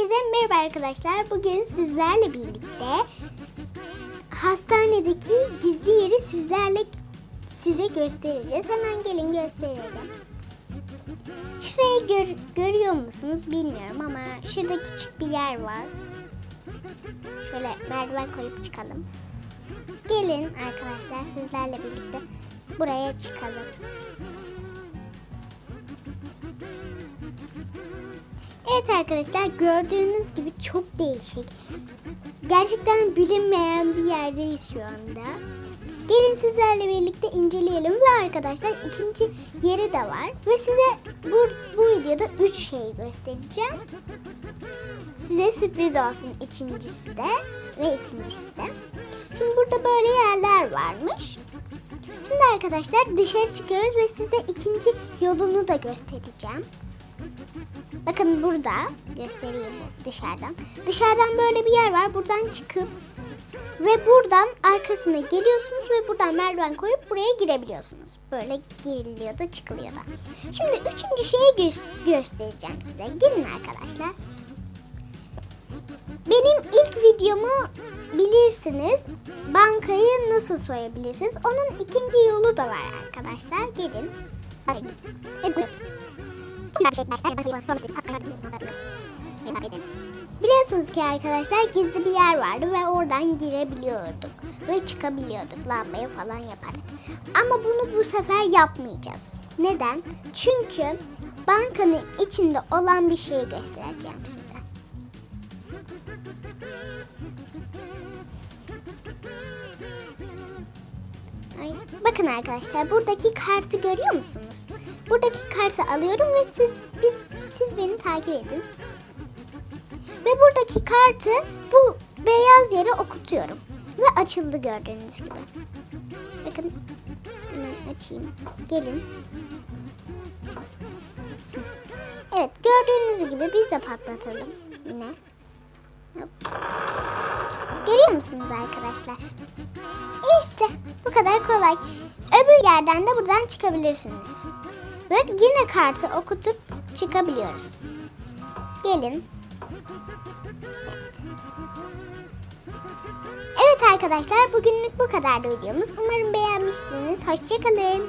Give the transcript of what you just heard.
Herkese merhaba arkadaşlar. Bugün sizlerle birlikte hastanedeki gizli yeri sizlerle size göstereceğiz. Hemen gelin gösterelim. Şurayı gör- görüyor musunuz bilmiyorum ama şurada küçük bir yer var. Şöyle merdiven koyup çıkalım. Gelin arkadaşlar sizlerle birlikte buraya çıkalım. Evet arkadaşlar gördüğünüz gibi çok değişik. Gerçekten bilinmeyen bir yerdeyiz şu anda. Gelin sizlerle birlikte inceleyelim ve arkadaşlar ikinci yeri de var. Ve size bu, bu videoda 3 şey göstereceğim. Size sürpriz olsun ikincisi de ve ikincisi de. Şimdi burada böyle yerler varmış. Şimdi arkadaşlar dışarı çıkıyoruz ve size ikinci yolunu da göstereceğim. Bakın burada göstereyim dışarıdan. Dışarıdan böyle bir yer var. Buradan çıkıp ve buradan arkasına geliyorsunuz ve buradan merdiven koyup buraya girebiliyorsunuz. Böyle giriliyor da çıkılıyor da. Şimdi üçüncü şeyi gö- göstereceğim size. Gelin arkadaşlar. Benim ilk videomu bilirsiniz. Bankayı nasıl soyabilirsiniz? Onun ikinci yolu da var arkadaşlar. Gelin. Hadi. Biliyorsunuz ki arkadaşlar gizli bir yer vardı ve oradan girebiliyorduk ve çıkabiliyorduk lambayı falan yaparak. Ama bunu bu sefer yapmayacağız. Neden? Çünkü bankanın içinde olan bir şeyi göstereceğim size. Ay, bakın arkadaşlar buradaki kartı görüyor musunuz? Buradaki kartı alıyorum ve siz biz siz beni takip edin. Ve buradaki kartı bu beyaz yere okutuyorum. Ve açıldı gördüğünüz gibi. Bakın hemen açayım. Gelin. Evet gördüğünüz gibi biz de patlatalım yine. Hop. Görüyor musunuz arkadaşlar? İşte bu kadar kolay. Öbür yerden de buradan çıkabilirsiniz. Ve yine kartı okutup çıkabiliyoruz. Gelin. Evet arkadaşlar bugünlük bu kadardı videomuz. Umarım beğenmişsiniz. Hoşçakalın.